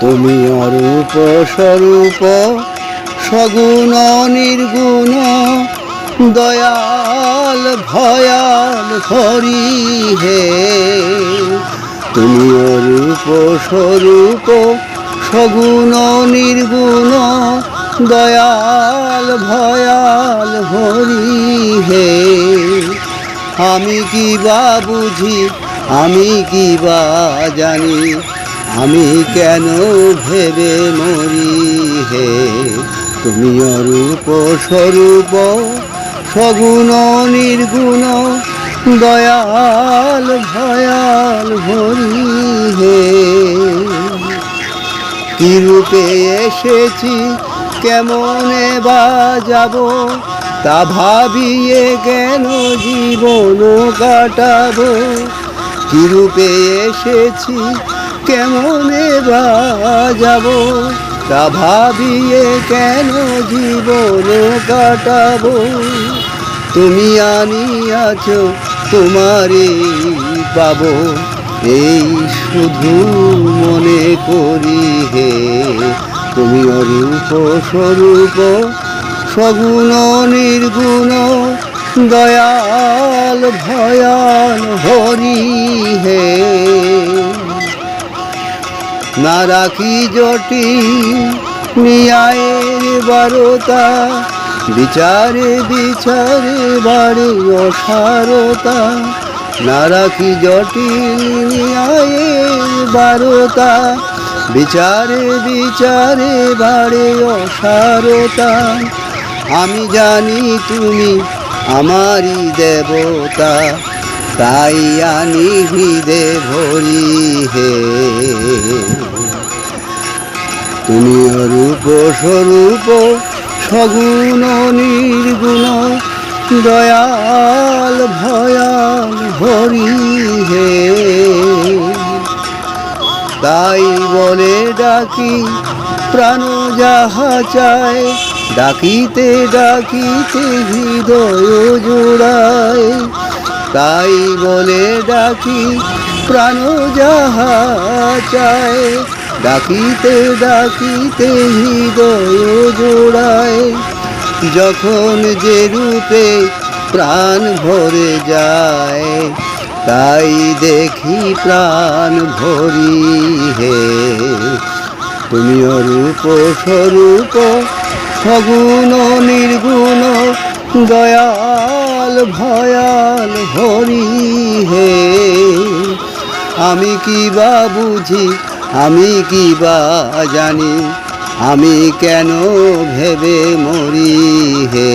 তুমি অরূপ স্বরূপ, সগুণ নির্গুণ, দয়াল ভয়াল হরি হে। তুমি অরূপ স্বরূপ, সগুণ নির্গুণ, দয়াল ভয়াল হরি হে। আমি কি বা বুঝি, আমি কি বা জানি আমি কেন ভেবে মরি হে? তুমি অরূপ স্বরূপ, সগুণ নির্গুণ, দয়াল ভয়াল হরি হে। কি রূপে এসেছি, কেমনে বা যাব, তা ভাবিয়ে কেন জীবন কাটাবো? কি রূপে এসেছি কেমনে বা যাব তা ভাবিয়ে কেন জীবন কাটাবো? তুমি আনিয়াছ তোমারে পাবো। এই শুধু মনে করি হে, তুমি অরূপ স্বরূপ, সগুণ নির্গুণ, দয়াল ভয়াল হরি হে। না রাখি জটি, নিয়ায়ের বারতা, বিচারে বিচারে বাড়ি অসারতা। না রাখি জটিল নিয়ায়ের বারতা, বিচারে বিচারে বাড়ে অসারতা। আমি জানি তুমি আমারই দেবতা। তাই আনি হৃদে ভরি হে। তুমি অরূপ স্বরূপ, সগুণ নির্গুণ, দয়াল ভয়াল হরি হে। তাই বলে ডাকি, প্রাণ যাহা চায়, ডাকিতে ডাকিতে হৃদয় তাই বলে ডাকি, প্রাণ যাহা চায়, ডাকিতে ডাকিতে হৃদয় জোড়ায়। যখন যে রূপে প্রাণ ভরে যায়, তাই দেখি প্রাণ ভরি হে। তুমি অরূপ স্বরূপ, সগুণ নির্গুণ দয়াল ভয়াল হরি হে। আমি কি বা বুঝি, আমি কি বা জানি, আমি কেন ভেবে মরি হে?